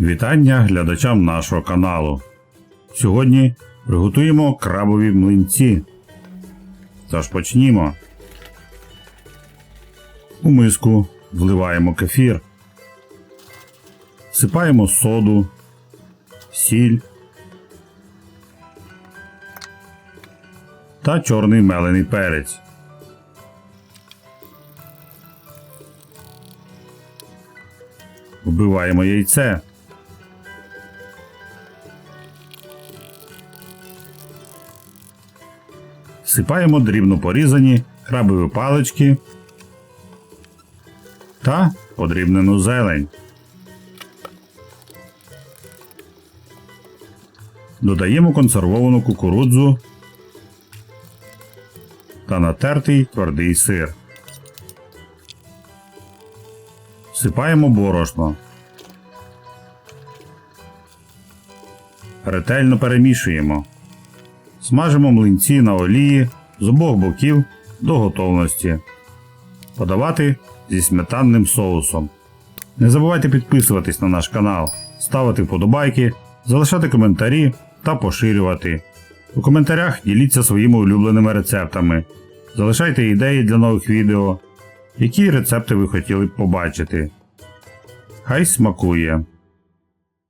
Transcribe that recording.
Вітання глядачам нашого каналу. Сьогодні приготуємо крабові млинці. Тож почнімо. У миску вливаємо кефір, всипаємо соду, сіль та чорний мелений перець. Вбиваємо яйце. Всипаємо дрібно порізані крабові палички та подрібнену зелень. Додаємо консервовану кукурудзу та натертий твердий сир. Всипаємо борошно. Ретельно перемішуємо. Смажимо млинці на олії з обох боків до готовності. Подавати зі сметанним соусом. Не забувайте підписуватись на наш канал, ставити вподобайки, залишати коментарі та поширювати. У коментарях діліться своїми улюбленими рецептами. Залишайте ідеї для нових відео, які рецепти ви хотіли б побачити. Хай смакує!